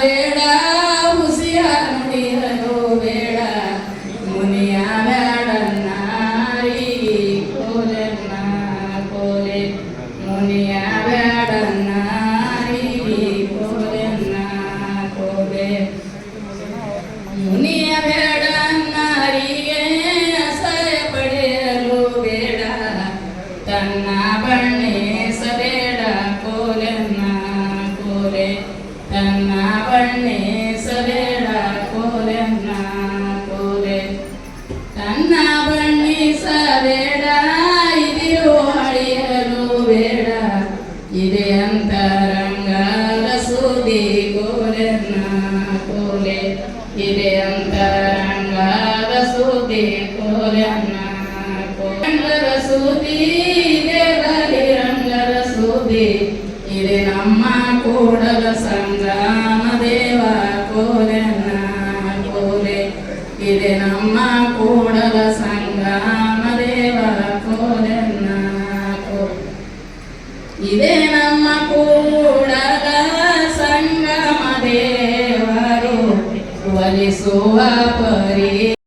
ಬೇಡ, ಹುಸಿಯ ನುಡಿಯಲು ಬೇಡ. ಮುನಿಯ ಬೇಡನ್ನಾರಿ ಕೋಲನ್ನ ಕೋಲೆ. ಮುನಿಯ ಬೇಡನ್ನಾರಿ ಕೋಲನ್ನ ಕೋಲೆ. ಮುನಿಯ ಬೇಡ ನಾರಿಗೆ ಅಸಹ್ಯ ಪಡೆಯಲು ಬೇಡ. ತನ್ನ ಬಣ್ಣಿಸಬೇಡ ತನ್ನ ಬಣ್ಣಿಸಬೇಡ ಕೋಲೆನ್ನ ಕೋಲೆ. ತನ್ನ ಬಣ್ಣಿಸಬೇಡ ಇದೆಯೋ ಅಳಿಯಲು ಬೇಡ. ಇದೆ ಅಂತರಂಗದ ಸುದ್ದಿ ಕೋಲೆನ್ನ ಕೋಲೆ. ಇದೆ ಅಂತರಂಗದ ಸುದ್ದಿ ಕೋಲೆನ್ನ ಕೋಲಂಗದ ಸುದ್ದಿ ಇದೆ ಬಹಿರಂಗದ ಸುದ್ದಿ. ಇದೆ ನಮ್ಮ ಕೂಡಲ ಸಂಗಮ ಇದೆ ನಮ್ಮ ಕೂಡಲ ಸಂಗಾಮ ದೇವರ ಕೋಲೆನ್ನ ಕೋ ಇದೇ ನಮ್ಮ ಕೂಡಲ ಸಂಗಮ ದೇವರು ಒಲಿಸುವ ಪರಿ